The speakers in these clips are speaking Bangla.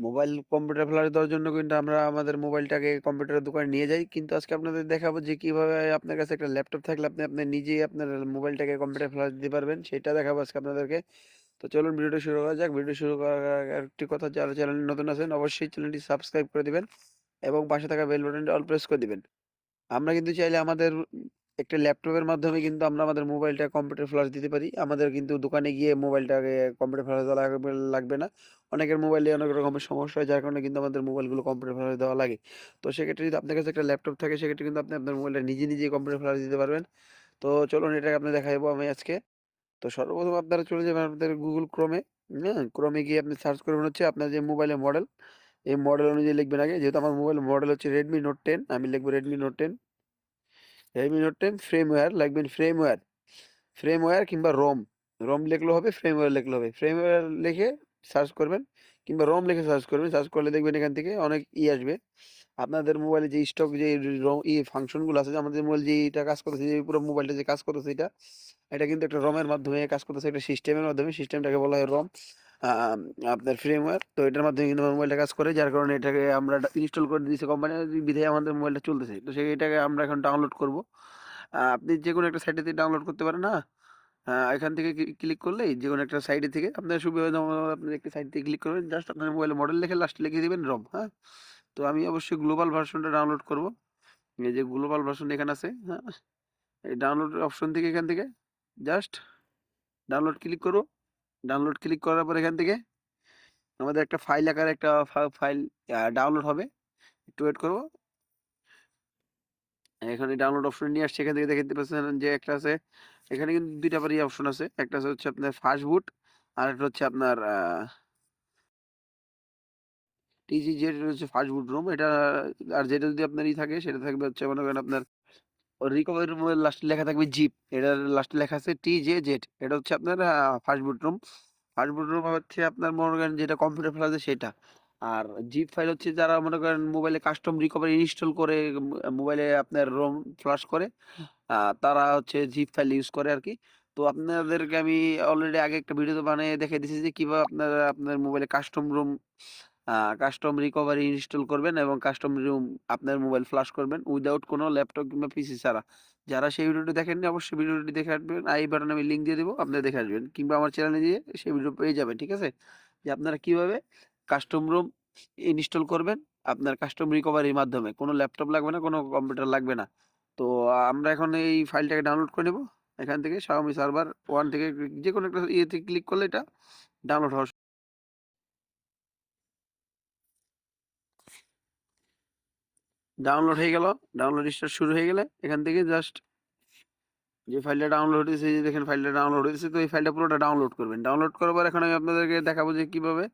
মোবাইল কম্পিউটার ফ্ল্যাশ দেওয়ার জন্য কিন্তু আমরা আমাদের মোবাইলটাকে কম্পিউটারের দোকানে নিয়ে যাই। কিন্তু আজকে আপনাদের দেখাবো যে কীভাবে আপনার কাছে একটা ল্যাপটপ থাকলে আপনি আপনি নিজেই আপনার মোবাইলটাকে কম্পিউটার ফ্ল্যাশ দিতে পারবেন। সেটা দেখাবো আজকে আপনাদেরকে। তো চলুন ভিডিওটা শুরু করা যাক। ভিডিও শুরু করার একটি কথা, যারা চ্যানেল নতুন আছেন, অবশ্যই চ্যানেলটি সাবস্ক্রাইব করে দিবেন এবং পাশে থাকা বেল বাটনটি অল প্রেস করে দিবেন। আমরা কিন্তু চাইলে আমাদের একটা ল্যাপটপের মাধ্যমে কিন্তু আমরা আমাদের মোবাইলটা কম্পিউটার ফ্ল্যাশ দিতে পারি। আমাদের কিন্তু দোকানে গিয়ে মোবাইলটাকে কম্পিউটার ফ্ল্যাশ দেওয়া লাগবে না। অনেকের মোবাইলে অনেক রকমের সমস্যা হয় যার কারণে কিন্তু আমাদের মোবাইলগুলো কম্পিউটার ফ্ল্যাশ দেওয়া লাগে। তো সেক্ষেত্রে যদি আপনার কাছে একটা ল্যাপটপ থাকে সেক্ষেত্রে কিন্তু আপনি আপনার মোবাইলটা নিজে, নিজেই কম্পিউটার ফ্ল্যাশ দিতে পারবেন। তো চলুন এটাকে আপনাকে দেখাবো আমি আজকে। তো সর্বপ্রথম আপনারা চলে যাবেন আপনাদের Chrome এ, হ্যাঁ? এ গিয়ে আপনি সার্চ করবেন হচ্ছে আপনার যে মোবাইলের মডেল, এই মডেল অনুযায়ী লিখবেন আগে। যেহেতু আমার মোবাইলের মডেল হচ্ছে Redmi Note 10 আমি লিখব Redmi Note 10 Note 10 ফ্রেমওয়্যার লিখবেন ফ্রেমওয়্যার, ফ্রেমওয়্যার কিংবা ROM, ROM লিখলেও হবে, ফ্রেমওয়্যার লিখলেও হবে। ফ্রেমওয়্যার লিখে সার্চ করবেন কিংবা ROM লিখে সার্চ করবেন। সার্চ করলে দেখবেন এখান থেকে অনেক ই আসবে। আপনাদের মোবাইলে যে স্টক যে ই ফাংশনগুলো আছে যে আমাদের মোবাইল যে এটা কাজ করতেছে যে পুরো মোবাইলটা যে কাজ করতেছে এটা, এটা কিন্তু একটা এর মাধ্যমে কাজ করতেছে একটা সিস্টেমের মাধ্যমে। সিস্টেমটাকে বলা হয় ROM। আপনার ফ্রেমওয়্যার। তো এটার মাধ্যমে কিন্তু মোবাইলটা কাজ করে। যার কারণে এটাকে আমরা ইনস্টল করে দিয়েছে কোম্পানি বিধায় আমাদের মোবাইলটা চলতেছে। তো সেই এটাকে আমরা এখন ডাউনলোড করব। আপনি যে কোনো একটা সাইটে ডাউনলোড করতে পারেন না? এখান থেকে ক্লি ক্লিক করলেই যে কোনো একটা সাইটে থেকে আপনার সুবিধা আপনি একটা সাইট থেকে ক্লিক করবেন। জাস্ট আপনার মোবাইলের মডেল লিখে লাস্টে লিখে দেবেন রম হ্যাঁ? তো আমি অবশ্যই গ্লোবাল ভার্সনটা ডাউনলোড করব। এই যে গ্লোবাল ভার্সন এখানে আছে, হ্যাঁ? এই ডাউনলোড অপশন থেকে এখান থেকে জাস্ট ডাউনলোড ক্লিক করব। ডাউনলোড ক্লিক করার পর এখান থেকে আমাদের একটা ফাইল আকারে একটা ফাইল ডাউনলোড হবে। একটু ওয়েট করব এখানে ডাউনলোড অপশন নিয়ে আসছে। এখান থেকে দেখতে পাচ্ছেন যে একটা আছে, এখানে কিন্তু ২ টা করে অপশন আছে। একটা আছে হচ্ছে আপনার ফাস্ট বুট আর একটা হচ্ছে আপনার, আ যেটা হচ্ছে ফাস্ট বুট রুম এটা, আর যেটা যদি আপনার ই থাকে, সেটা থাকবে হচ্ছে মনে করেন আপনার রিকভারি মোবাইল লাস্টে লেখা থাকবে জিপ। এটার লাস্টে লেখা আছে TJZ এটা হচ্ছে আপনার আ fast boot ROM। Fast boot ROM হচ্ছে আপনার মনে করেন যেটা কম্পিউটার ফ্ল্যাশ দেয় সেটা। আর জিপ ফাইল হচ্ছে যারা মনে করেন মোবাইলে কাস্টম রিকভারি ইনস্টল করে মোবাইলে আপনার ROM ফ্লাশ করে তারা হচ্ছে জিপ ফাইল ইউজ করে আরকি। তো আপনাদেরকে আমি অলরেডি আগে একটা ভিডিও বানিয়ে দেখিয়ে দিয়েছি যে কীভাবে আপনারা আপনার মোবাইলে custom uh custom recovery install করবেন এবং কাস্টম রুম আপনার মোবাইল ফ্লাশ করবেন উইদাউট কোনো ল্যাপটপ কিংবা পিসি ছাড়া। যারা সেই ভিডিওটি দেখেননি অবশ্যই ভিডিওটি দেখে আসবেন। আই বাটনে আমি লিংক দিয়ে দেবো আপনারা দেখে আসবেন। কিংবা আমার চ্যানেলে গিয়ে সেই ভিডিও পেয়ে যাবেন। ঠিক আছে? যে আপনারা কীভাবে কাস্টম রুম ইনস্টল করবেন আপনার কাস্টম রিকভারির মাধ্যমে। কোনো ল্যাপটপ লাগবে না, কোনো কম্পিউটার লাগবে না। তো আমরা এখন এই ফাইলটাকে ডাউনলোড করে নেব। এখান থেকে Xiaomi সার্ভার ওয়ান থেকে যে কোনো একটা ইয়েতে ক্লিক করলে এটা ডাউনলোড হওয়া ডাউনলোড হয়ে গেল। ডাউনলোড স্টার্ট শুরু হয়ে গেলে এখান থেকে জাস্ট যে ফাইলটা ডাউনলোড হয়েছে যে দেখেন ফাইলটা ডাউনলোড হয়েছে, তো এই ফাইলটা পুরোটা ডাউনলোড করবেন। ডাউনলোড করার পর এখন আমি আপনাদেরকে দেখাবো যে কীভাবে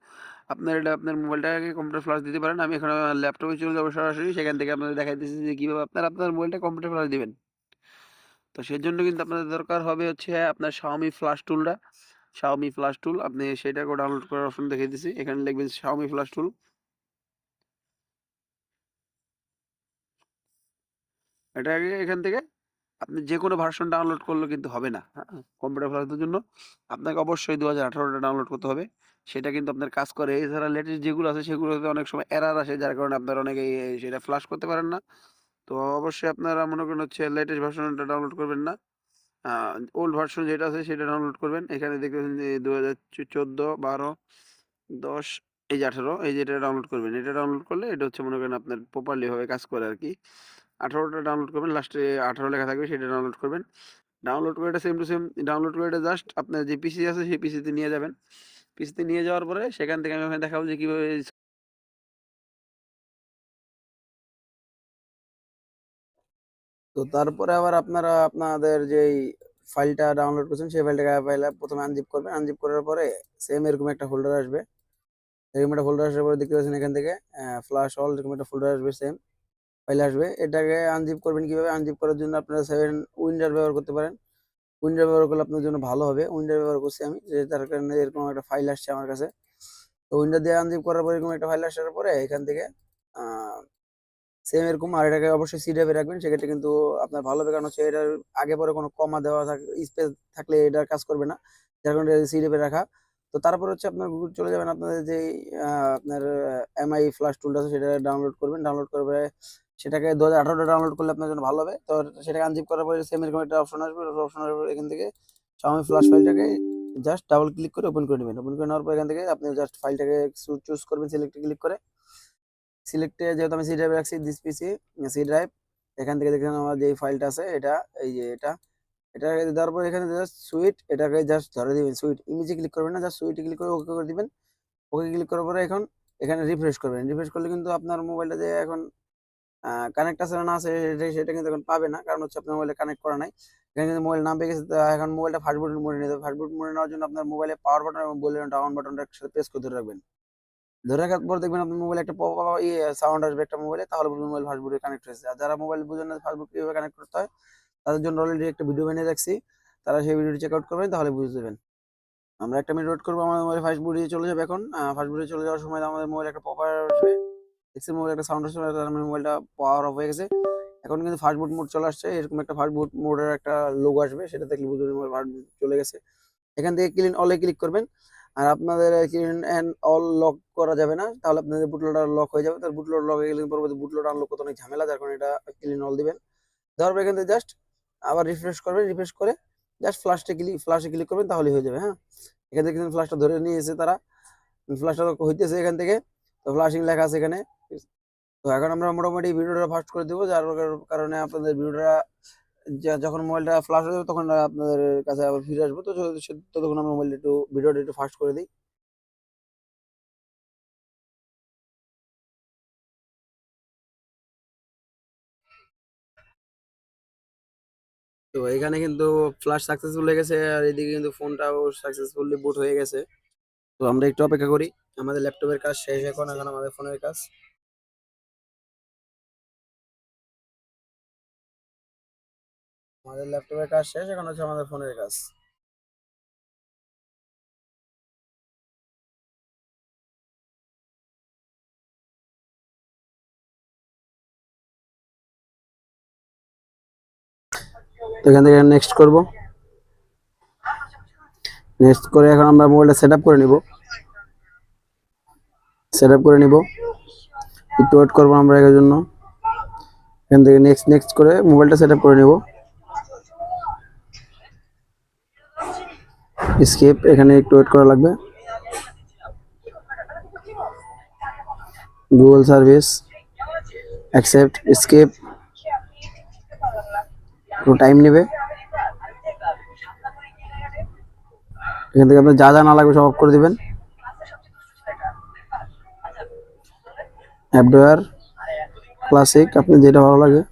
আপনার এটা আপনার মোবাইলটাকে কম্পিউটার ফ্ল্যাশ দিতে পারেন। আমি এখন ল্যাপটপে চলে যাব সরাসরি, সেখান থেকে আপনাদের দেখাই দেখাইতেছি যে কীভাবে আপনারা, আপনার মোবাইলটা কম্পিউটার ফ্ল্যাশ দিবেন। তো সেই জন্য কিন্তু আপনাদের দরকার হবে হচ্ছে আপনার Xiaomi ফ্ল্যাশ টুলটা। Xiaomi ফ্ল্যাশ টুল আপনি সেটাকেও ডাউনলোড করার অপশন দেখিয়ে দিছি। এখানে লিখবেন Xiaomi ফ্ল্যাশ টুল। এটাকে এখান থেকে আপনি যে কোনো ভার্সন ডাউনলোড করলে কিন্তু হবে না। হ্যাঁ? কম্পিউটার ফ্ল্যাশের জন্য আপনাকে অবশ্যই ২০১৮ টা ডাউনলোড করতে হবে। সেটা কিন্তু আপনার কাজ করে। এছাড়া লেটেস্ট যেগুলো আছে সেগুলোতে অনেক সময় এরর আসে যার কারণে আপনারা অনেকে সেটা ফ্ল্যাশ করতে পারেন না। তো অবশ্যই আপনারা মনে করেন হচ্ছে লেটেস্ট ভার্সনটা ডাউনলোড করবেন না। ওল্ড ভার্সন যেটা আছে সেটা ডাউনলোড করবেন। এখানে দেখতেছেন যে ২০১৪, ১২, ১০ এই যে ১৮ এই যে এটা ডাউনলোড করবেন। এটা ডাউনলোড করলে এটা হচ্ছে মনে করেন আপনার প্রপারলিভাবে কাজ করে আরকি। ১৮ টা ডাউনলোড করবেন। লাস্টে ১৮ লেখা থাকবে, সেটা ডাউনলোড করবেন। ডাউনলোড করে এটা সেম টু সেম ডাউনলোড করে এটা জাস্ট আপনার যে পিসি আছে, সেই পিসিতে নিয়ে যাবেন। পিসিতে নিয়ে যাওয়ার পরে সেখান থেকে আমি আপনাকে দেখাবো যে কীভাবে তো তারপরে আবার আপনারা আপনাদের যেই ফাইলটা ডাউনলোড করছেন, সেই ফাইলটাকে ১ম এ আনজিপ করবেন। আনজিপ করার পরে সেম এরকম একটা ফোল্ডার আসবে। এরকম একটা ফোল্ডার আসার পরে দেখতে পাচ্ছেন এখান থেকে ফ্লাশ অল এরকম একটা ফোল্ডার আসবে সেম ফাইল আসবে। এটাকে আনজিপ করবেন কীভাবে? আনজিপ করার জন্য আপনারা সেভেন উইন্ডার ব্যবহার করতে পারেন। উইন্ডার ব্যবহার করলে আপনার জন্য ভালো হবে। উইন্ডার ব্যবহার করছি আমি, যে যার কারণে এরকম একটা ফাইল আসছে আমার কাছে। তো উইন্ডার দিয়ে আনজিপ করার পরে এরকম একটা ফাইল আসার পরে এখান থেকে সেম এরকম আর এটাকে অবশ্যই সি ড্রাইভে রাখবেন। সেক্ষেত্রে কিন্তু আপনার ভালো হবে। কারণ হচ্ছে এটার আগে পরে কোনো কমা দেওয়া থাক স্পেস থাকলে এটা কাজ করবে না। যার কারণে সি ড্রাইভে রাখা। তো তারপর হচ্ছে আপনার গুগল চলে যাবেন আপনাদের যে আপনার এমআই ফ্ল্যাশ টুলটা আছে, সেটা ডাউনলোড করবেন ডাউনলোড করে সেটাকে দু হাজার আঠারোটা ডাউনলোড করলে আপনার জন্য ভালো হবে। তো সেটাকে আনজিপ করার পরে সেম এরকম একটা অপশন আসবে। অপশন আসবে এখান থেকে Xiaomi ফ্ল্যাশ ফাইলটাকে জাস্ট ডাবল ক্লিক করে ওপেন করে নেবেন। ওপেন করে নেওয়ার পর এখান থেকে আপনি জাস্ট ফাইলটাকে চুজ করবেন সিলেক্টে ক্লিক করে। সিলেক্টে যেহেতু আমি সি ড্রাইভে রাখছি দিস পিসি সি ড্রাইভ এখান থেকে দেখেন আমার যে ফাইলটা আছে, এটা, এই যে এটা এটা দেওয়ার পর এখানে জাস্ট সুইট এটাকে জাস্ট ধরে দিবেন সুইট ইমেজে ক্লিক করবেন না জাস্ট সুইটে ক্লিক করে ওকে করে দিবেন। ওকে ক্লিক করার পরে এখন এখানে রিফ্রেশ করবেন। রিফ্রেশ করলে কিন্তু আপনার মোবাইলটা যে এখন কানেক্ট আছে না আছে, সেটা- কিন্তু এখন পাবে না, কারণ হচ্ছে আপনার মোবাইলে কানেক্ট করা নাই। এখানে কিন্তু মোবাইল নাম পেয়ে গেছে এখন মোবাইলটা ফাস্টবুট মোডে নিতে ফাস্টবুট মোডে নেওয়ার জন্য আপনার মোবাইলে পাওয়ার বাটন এবং বললেন ডাউন বাটনটা একসাথে প্রেস করে ধরে রাখবেন। ধরে রাখার পর দেখবেন আপনার মোবাইলে একটা ইয়ে সাউন্ড আসবে একটা মোবাইলে তাহলে মোবাইল ফাস্টবুটে কানেক্ট হয়েছে। আর যারা মোবাইল বুঝেন না ফাস্টবুট কীভাবে কানেক্ট করতে হয়, তাদের জন্য অলরেডি একটা ভিডিও বানিয়ে রাখছি। তারা সেই ভিডিওটি চেক আউট করবেন, তাহলে বুঝে দেবেন আমরা একটা মিনিট ওয়েট করব, আমাদের মোবাইল ফাস্ট বুটে চলে যাবে এখন। ফাস্ট বুটে চলে যাওয়ার সময় আমাদের মোবাইল একটা পপার আসবে। দেখছি মোবাইল একটা সাউন্ড আসবে তার মানে মোবাইলটা পাওয়ার অফ হয়ে গেছে। এখন কিন্তু ফাস্ট বুট মোড চলে আসছে, এরকম একটা ফাস্ট বুট মোডের একটা লোগো আসবে, সেটা দেখলে বুঝবেন মোবাইল ফাস্ট বুট চলে গেছে। এখান থেকে ক্লিন অলে ক্লিক করবেন, আর আপনাদের ক্লিন অ্যান্ড অল লক করা যাবে না, তাহলে আপনাদের বুটলোডার লক হয়ে যাবে। তার বুটলোড লক হয়ে গেলে পরবর্তী বুটলোড আনলক করতে অনেক ঝামেলা, যার কারণে এটা ক্লিন অল দিবেন। দেওয়ার পর এখান থেকে জাস্ট আবার রিফ্রেশ করবেন রিফ্রেশ করে জাস্ট ফ্লাশটা ক্লিক ফ্লাশে ক্লিক করবেন তাহলে হয়ে যাবে হ্যাঁ? এখান থেকে ফ্লাশটা ধরে নিয়েছে তারা। ফ্লাশটা হইতেছে এখান থেকে, তো ফ্লাশিং লেখা আছে এখানে। তো এখন আমরা মোটামুটি ভিডিওটা ফাস্ট করে দেবো, যার কারণে আপনাদের ভিডিওটা যখন মোবাইলটা ফ্লাশ হয়ে যাবে তখন আপনাদের কাছে আবার ফিরে আসব। তো ততক্ষণ আমরা মোবাইলটা একটু, ভিডিওটা একটু ফাস্ট করে দিই। তো এখানে কিন্তু ফ্লাশ সাকসেসফুল হয়ে গেছে, আর এদিকে কিন্তু ফোনটাও সাকসেসফুলি বুট হয়ে গেছে। তো আমরা একটু অপেক্ষা করি। আমাদের ল্যাপটপের কাজ শেষ এখন এখন আমাদের ফোনের কাজ। আমাদের ল্যাপটপের কাজ শেষ, এখন হচ্ছে আমাদের ফোনের কাজ। এখান থেকে নেক্সট করব। নেক্সট করে এখন আমরা মোবাইলটা সেট করে নিব। সেট করে নিব। একটু ওয়েট করব আমরা এর জন্য। এখান থেকে নেক্সট নেক্সট করে মোবাইলটা সেট করে নিব। স্কেপ এখানে একটু ওয়েট করা লাগবে। গুগল সার্ভিস অ্যাকসেপ্ট স্কেপ একটু টাইম নেবে। এখান থেকে আপনার যা যা না লাগবে সব অফ করে দিবেন। অ্যাপডোয়ার ক্লাসিক আপনি যেটা ভালো লাগে।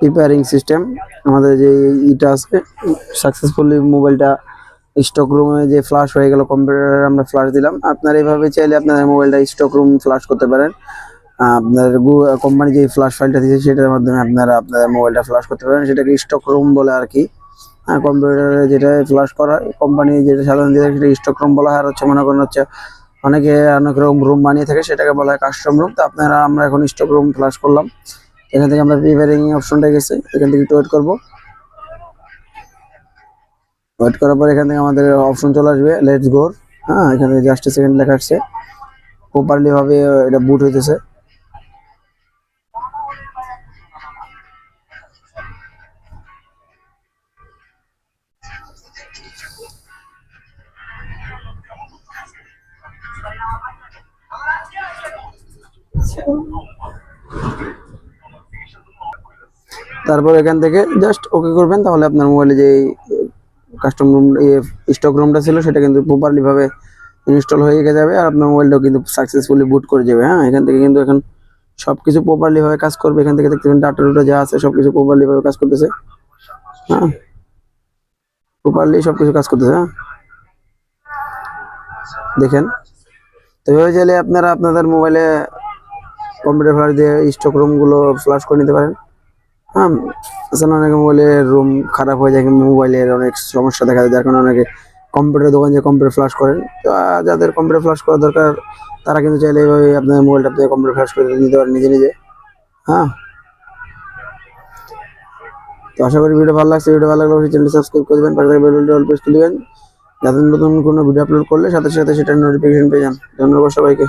প্রিপেয়ারিং সিস্টেম আমাদের যে ইটা আছে সাকসেসফুলি মোবাইলটা স্টক রুমে যে ফ্লাশ হয়ে গেল কম্পিউটারে আমরা ফ্লাশ দিলাম। আপনারা এইভাবে চাইলে আপনাদের মোবাইলটা স্টক রুম ফ্লাশ করতে পারেন। আপনার কোম্পানি যে ফ্লাশ ফাইলটা দিয়েছে, সেটার মাধ্যমে আপনারা আপনাদের মোবাইলটা ফ্লাশ করতে পারেন। সেটাকে স্টক রুম বলে আর কি। হ্যাঁ কম্পিউটারে যেটা ফ্লাশ করা কোম্পানি যেটা সাধারণ দিয়ে সেটা স্টক রুম বলা হয়। আর হচ্ছে মনে করেন হচ্ছে অনেকে অনেক রকম রুম বানিয়ে থাকে, সেটাকে বলা হয় কাস্টম রুম তো আপনারা, আমরা এখন স্টক রুম ফ্লাশ করলাম। এখান থেকে আমরা প্রিপেয়ারিং অপশনটা গেছে, এখান থেকে একটু ওয়েট করব। ওয়েট করার পর এখান থেকে আমাদের অপশন চলে আসবে লেটস গোর হ্যাঁ এখানে জাস্ট সেকেন্ড লেখা আসছে। প্রপারলিভাবে এটা বুট হইতেছে। তারপর এখান থেকে জাস্ট ওকে করবেন, তাহলে আপনার মোবাইলে যে কাস্টম রুম স্টক রুমটা ছিল, সেটা কিন্তু প্রপারলি ভাবে ইনস্টল হয়ে যাবে, আর আপনার মোবাইলটাও কিন্তু সাকসেসফুলি বুট করে যাবে হ্যাঁ? এখান থেকে কিন্তু এখন সবকিছু প্রপারলি ভাবে কাজ করবে, এখান থেকে দেখতে পাবেন ডাটা টুটা যা আছে, সবকিছু প্রপারলি ভাবে কাজ করতেছে হ্যাঁ? প্রপারলি সব কিছু কাজ করতেছে হ্যাঁ? দেখেন, তো এভাবে চাইলে আপনারা আপনাদের মোবাইলে কম্পিউটার ফ্লাশ দিয়ে স্টক রুমগুলো ফ্লাশ করে নিতে পারেন। হ্যাঁ আসলে অনেকে মোবাইলের রুম খারাপ হয়ে যায় মোবাইলের অনেক সমস্যা দেখা যায়, যার কারণে অনেকে কম্পিউটার দোকান যে কম্পিউটার ফ্লাশ করেন। যাদের কম্পিউটার ফ্লাশ করা দরকার, তারা কিন্তু চাইলে এইভাবে আপনার মোবাইলটা আপনি কম্পিউটার ফ্লাশ করে নিতে পারেন নিজে নিজে। হ্যাঁ। তো আশা করি ভিডিও ভালো লাগছে। ভিডিও ভালো লাগলে চ্যানেলটি সাবস্ক্রাইব করে দেবেন, পাশে থাকা বেল অল প্রেস করে দেবেন। নতুন কোনো ভিডিও আপলোড করলে সাথে সাথে সেটার নোটিফিকেশন পেয়ে যান। ধন্যবাদ সবাইকে।